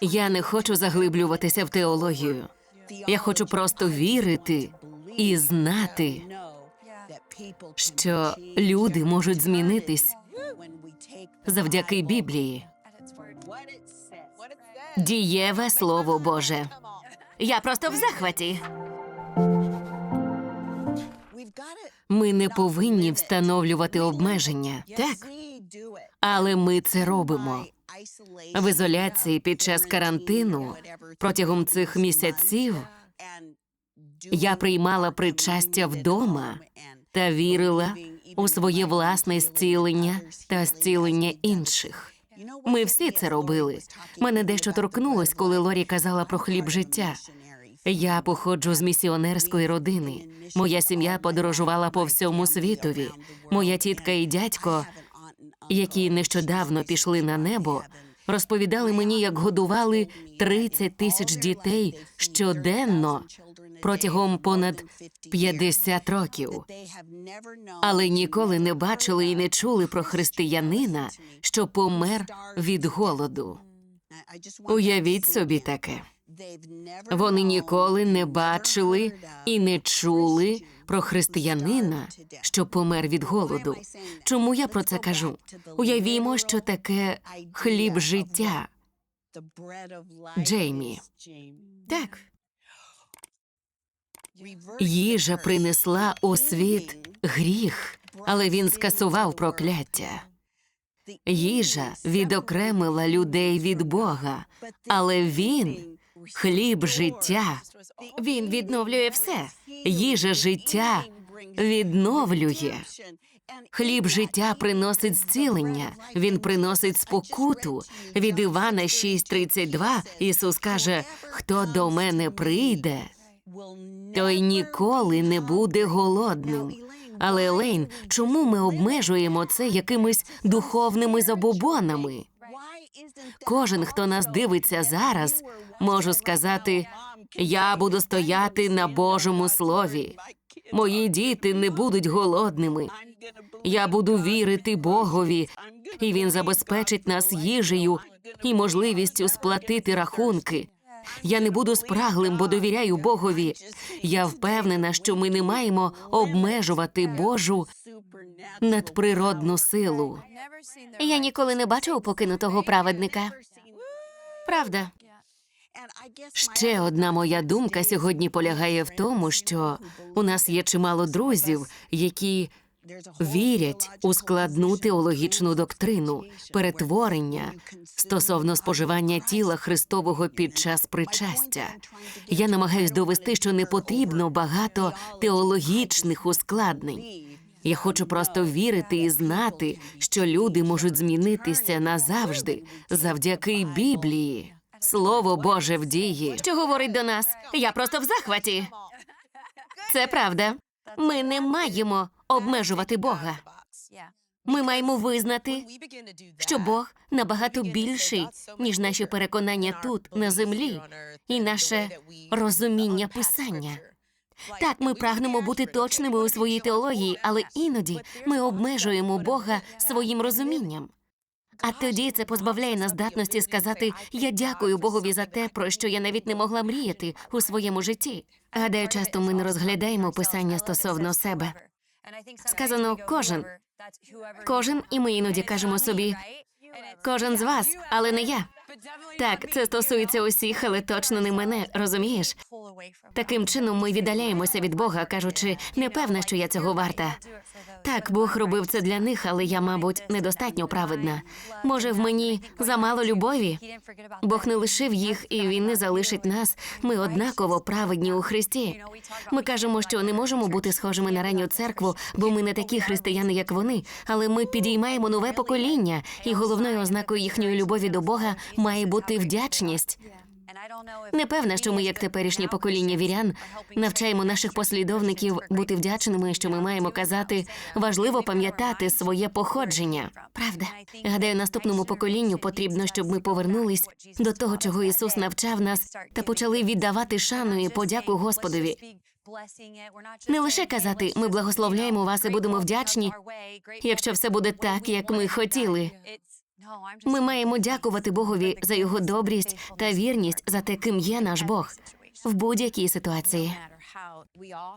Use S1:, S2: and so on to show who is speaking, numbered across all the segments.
S1: Я не хочу заглиблюватися в теологію. Я хочу просто вірити і знати, що люди можуть змінитись завдяки Біблії. Дієве слово Боже. Я просто в захваті. Ми не повинні встановлювати обмеження, так? Але ми це робимо. В ізоляції під час карантину протягом цих місяців я приймала причастя вдома та вірила у своє власне зцілення та зцілення інших. Ми всі це робили. Мене дещо торкнулось, коли Лорі казала про хліб життя. Я походжу з місіонерської родини. Моя сім'я подорожувала по всьому світові. Моя тітка і дядько, які нещодавно пішли на небо, розповідали мені, як годували 30 тисяч дітей щоденно протягом понад 50 років. Але ніколи не бачили і не чули про християнина, що помер від голоду. Уявіть собі таке. Вони ніколи не бачили і не чули про християнина, що помер від голоду. Чому я про це кажу? Уявімо, що таке хліб життя. Джеймі. Так, їжа принесла у світ гріх, але він скасував прокляття. Їжа відокремила людей від Бога, але він хліб життя. Він відновлює все. Їжа життя відновлює. Хліб життя приносить зцілення, він приносить спокуту. Від Івана 6.32 Ісус каже: Хто до мене прийде, той ніколи не буде голодним. Але Елейн, чому ми обмежуємо це якимись духовними забобонами? Кожен, хто нас дивиться зараз, можу сказати: я буду стояти на Божому слові. Мої діти не будуть голодними. Я буду вірити Богові, і він забезпечить нас їжею і можливістю сплатити рахунки. Я не буду спраглим, бо довіряю Богові. Я впевнена, що ми не маємо обмежувати Божу надприродну силу. Я ніколи не бачив покинутого праведника. Правда. Ще одна моя думка сьогодні полягає в тому, що у нас є чимало друзів, які вірять у складну теологічну доктрину, перетворення стосовно споживання тіла Христового під час причастя. Я намагаюсь довести, що не потрібно багато теологічних ускладнень. Я хочу просто вірити і знати, що люди можуть змінитися назавжди завдяки Біблії. Слово Боже в дії. Що говорить до нас? Я просто в захваті. Це правда. Ми не маємо обмежувати Бога. Ми маємо визнати, що Бог набагато більший, ніж наші переконання тут, на землі, і наше розуміння писання. Так, ми прагнемо бути точними у своїй теології, але іноді ми обмежуємо Бога своїм розумінням. А тоді це позбавляє нас здатності сказати Я дякую Богові за те, про що я навіть не могла мріяти у своєму житті. Гадаю, часто ми не розглядаємо писання стосовно себе. Сказано кожен. Кожен, і ми іноді кажемо собі кожен з вас, але не я. Так, це стосується усіх, але точно не мене, розумієш? Таким чином ми віддаляємося від Бога, кажучи, не певна, що я цього варта. Так, Бог робив це для них, але я, мабуть, недостатньо праведна. Може, в мені замало любові? Бог не лишив їх, і він не залишить нас. Ми однаково праведні у Христі. Ми кажемо, що не можемо бути схожими на ранню церкву, бо ми не такі християни, як вони. Але ми підіймаємо нове покоління, і головною ознакою їхньої любові до Бога має бути вдячність. Не певна, що ми, як теперішнє покоління вірян, навчаємо наших послідовників бути вдячними, що ми маємо казати важливо пам'ятати своє походження. Правда, гадаю, наступному поколінню потрібно, щоб ми повернулись до того, чого Ісус навчав нас, та почали віддавати шану і подяку Господові. Не лише казати ми благословляємо вас і будемо вдячні, якщо все буде так, як ми хотіли. Ми маємо дякувати Богові за його добрість та вірність за те, ким є наш Бог в будь-якій ситуації.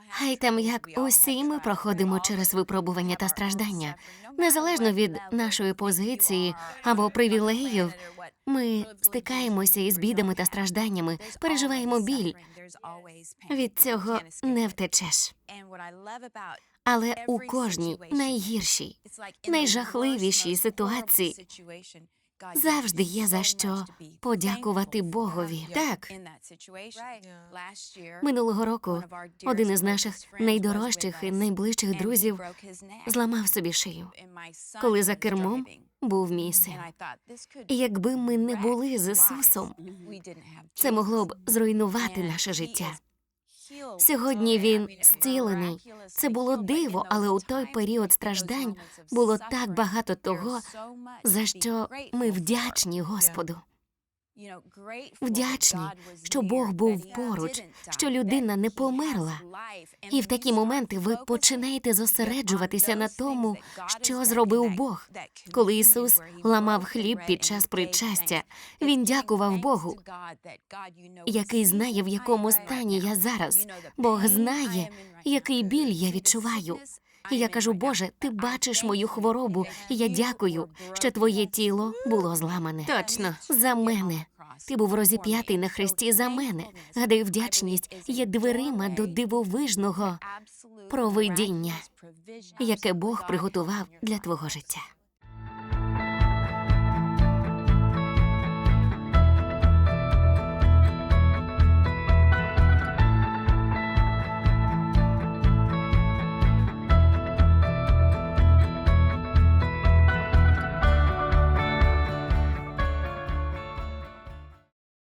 S1: Хай там як усі ми проходимо через випробування та страждання, незалежно від нашої позиції або привілеїв. Ми стикаємося із бідами та стражданнями, переживаємо біль. Від цього не втечеш. Але у кожній найгіршій, найжахливішій ситуації завжди є за що подякувати Богові. Так, минулого року один із наших найдорожчих і найближчих друзів зламав собі шию, коли за кермом був мій син. І якби ми не були з Ісусом, це могло б зруйнувати наше життя. Сьогодні він зцілений. Це було диво, але у той період страждань було так багато того, за що ми вдячні Господу.
S2: Вдячні, що Бог був поруч, що людина не померла.
S1: І в такі моменти ви починаєте зосереджуватися на тому, що зробив Бог. Коли Ісус ламав хліб під час причастя, Він дякував Богу, який знає, в якому стані я зараз. Бог знає, який біль я відчуваю. І я кажу, Боже, ти бачиш мою хворобу, і я дякую, що твоє тіло було зламане. Точно, за мене. Ти був розіп'ятий на хресті за мене. Гадаю, вдячність є дверима до дивовижного провидіння, яке Бог приготував для твого життя.